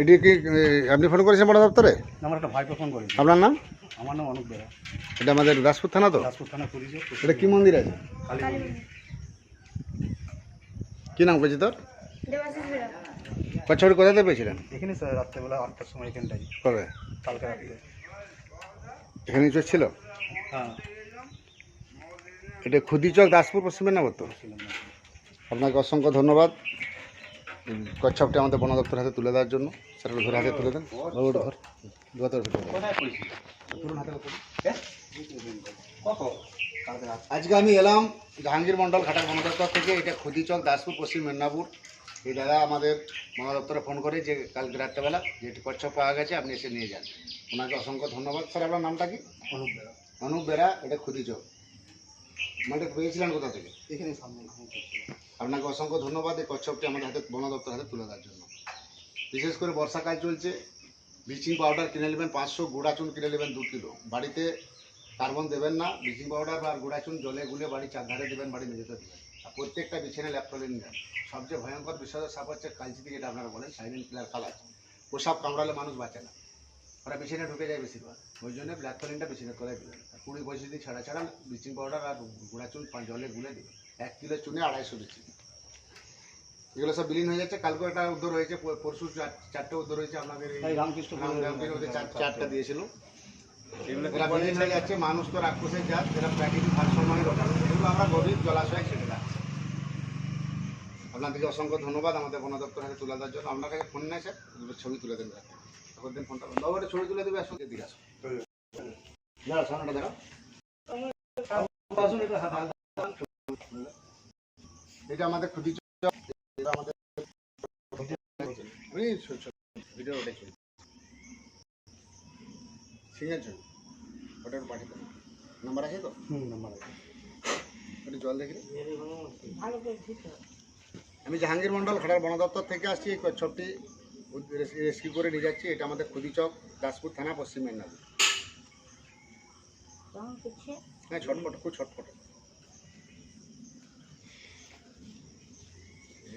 এটি কি আপনি ফোন করেছেন বড় দপ্তরে? আমার একটা ভাইপো ফোন করেছে। আপনার নাম? আমার নাম অনুপ বেরা। এটা আমাদের দাসপুর থানা তো? দাসপুর থানা পুলিশে এটা কি মন্দির আছে। কি নাম করেছি তোর? কচ্ছপটি কোথাতে পেয়েছিলেন? এখানে স্যার রাত্রেবেলা আটটার সময় এখানটাই কবে? কালকে রাত্রে। এখানে চলছিল হ্যাঁ। এটা খুদিচক দাসপুর পশ্চিম মেদিনীপুর তো? আপনাকে অসংখ্য ধন্যবাদ। কচ্ছপটি আমাদের বন দপ্তর হাতে তুলে দেওয়ার জন্য। সেটা ধরে হাতে তুলে দেন। ধর। আজকে আমি এলাম জাহাঙ্গীর মন্ডল ঘাটার বন দপ্তর থেকে। এটা খুদিচক দাসপুর পশ্চিম মেদিনীপুর। এই দাদা আমাদের বন দপ্তরে ফোন করে যে কালকে রাত্রেবেলা যে কচ্ছপ পাওয়া গেছে আপনি এসে নিয়ে যান। ওনাকে অসংখ্য ধন্যবাদ। স্যার আপনার নামটা কি? অনুপ বেরা। অনুপ বেরা এটা খুদিচক মানে পেয়েছিলেন কোথা থেকে? এখানে সামনে। আপনাকে অসংখ্য ধন্যবাদ। এই কচ্ছপটি আমাদের হাতে, বন দপ্তর হাতে তুলে দেওয়ার জন্য। বিশেষ করে বর্ষাকাল চলছে, ব্লিচিং পাউডার কিনে নেবেন পাঁচশো গুঁড়া চুন কিনে নেবেন দু কিলো। বাড়িতে কার্বন দেবেন না, ব্লিচিং পাউডার আর গুঁড়া চুন জলে গুলে বাড়ি চারধারে দেবেন, বাড়ি মেঝেতে দেবেন। আর প্রত্যেকটা বিছানে ল্যাপটপে নিয়ে যান। সবচেয়ে ভয়ঙ্কর বিষয় সাপ হচ্ছে কালচিতি যেটা আপনারা বলেন সাইলেন্ট কিলার কালার ও সাপ কামড়ালে মানুষ বাঁচে না। ওরা বিছানে ঢুকে যায় বেশিরভাগ। ওই জন্য ব্ল্যাক ফলিনটা বিছানে করে দেবেন কুড়ি পঁচিশ দিন ছাড়া ছাড়া ব্লিচিং পাউডার আর গুঁড়া চুন জলে গুলে দেবেন এক কিলো চুনে আড়াইশো দিচ্ছি এগুলো সব বিলীন হয়ে যাচ্ছে কালকে একটা উদ্ধার হয়েছে পরশু চার- চারটে উদ্ধার হয়েছে আপনাদের চার- চারটা দিয়েছিল এরা বিলীন হয়ে যাচ্ছে মানুষ তো রাক্ষসের জাত এরা প্রাকৃতিক ভারসাম্যের ঘটানো এগুলো আমরা গভীর জলাশয়ে ছেড়ে রাখছি আপনাদেরকে অসংখ্য ধন্যবাদ আমাদের বন দপ্তর হাতে তুলে দেওয়ার জন্য আপনার কাছে ফোন নেই স্যার দুটো ছবি তুলে দেন তখন দিন ফোনটা বাবু একটা ছবি তুলে দেবে আসুন এদিকে আসুন সামনেটা আসুন, এটা আমাদের ক্ষতি এটা আমাদের ওই ছো- ছো- ভিডিও ওটাই সিঙ্গেল ছবি ওটা পাঠিয়ে দেন। নাম্বার আছে তো? হুম নাম্বার আছে। একটু জল দেখি আমি জাহাঙ্গীর মন্ডল খাটার বন দপ্তর থেকে আসছি এই কচ্ছপটি রেস্কিউ করে নিয়ে যাচ্ছি। এটা আমাদের খুদিচক দাসপুর থানা পশ্চিম মেদিনীপুর। হ্যাঁ ছটফট খুব ছটফট